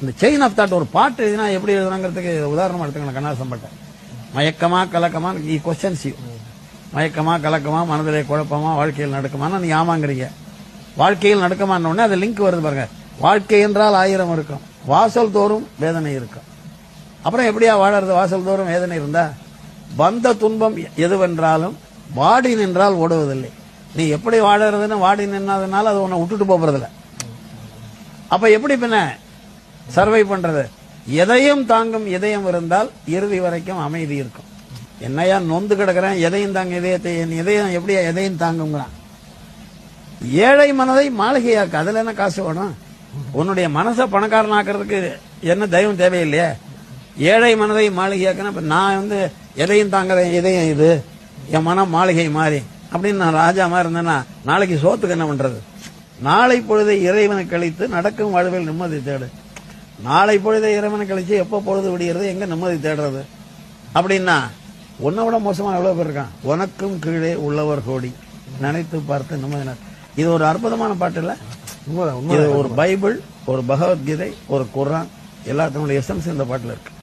இந்த chain of thought ஒரு பாட்டு எழுதினா எப்படி எழுதுனாங்கிறதுக்கு உதாரணமா எடுத்துக்கணும் கண்ணாசம் பட்டை மயக்கமா கலக்கமா ஈ கொஸ்டின்ஸ் யூ மயக்கமா கலக்கமா மனதிலே குழப்பமா வாழ்க்கையில் நடக்குமான்னு நீ ஆமாங்கிறீங்க. வாழ்க்கையில் நடக்குமான உடனே அது லிங்க் வருது பாருங்க. வாழ்க்கை என்றால் ஆயிரம் இருக்கும். வாசல் தோறும் வேதனை இருக்கும். அப்புறம் எப்படியா வாழறது? வாசல் தோறும் வேதனை இருந்தா வந்த துன்பம் எதுவென்றாலும் வாடி நின்றால் ஓடுவதில்லை. நீ எப்படி வாழறதுன்னு வாடி நின்னதுனால அது உன்னை விட்டுட்டு போறதில்ல. அப்ப எப்படி பின்ன சர்வை பண்றது. எதையும் தாங்கும் இதயம் இருந்தால் இறுதி வரைக்கும் அமைதி இருக்கும். என்னையா நொந்து கிடக்குறேன் எதையும் தாங்க இதயத்தை என் இதயம் எப்படியா எதையும் தாங்குங்கிறான் ஏழை மனதை மாளிகையாக்கு அதுல என்ன காசு வேணும்? உன்னுடைய மனசை பணக்காரன் ஆக்குறதுக்கு என்ன தெய்வம் தேவையில்லையே? ஏழை மனதை மாளிகையாக்குனா நான் வந்து எதையும் தாங்குறேன் இதயம் இது என் மனம் மாளிகை மாறி அப்படின்னு நான் ராஜா மாதிரி இருந்தேன்னா நாளைக்கு சோத்துக்கு என்ன பண்றது? நாளை பொழுதை இறைவனை கழித்து நடக்கும் வாழ்வில் நிம்மதி தேடு. நாளை பொழுதை இறைவனை கழிச்சு எப்போ பொழுது விடியறது எங்க நிம்மதி தேடுறது? அப்படின்னா உன்னை விட மோசமா எவ்வளவு பேர் இருக்கான்? உனக்கும் கீழே உள்ளவர் கோடி. நினைத்து பார்த்து நிம்மதி நட- இது ஒரு அற்புதமான பாட்டு இல்ல? இது ஒரு பைபிள் ஒரு பகவத்கீதை ஒரு குர்ஆன் எல்லாத்தினுடைய எசன்ஸ் இந்த பாட்டுல இருக்கு.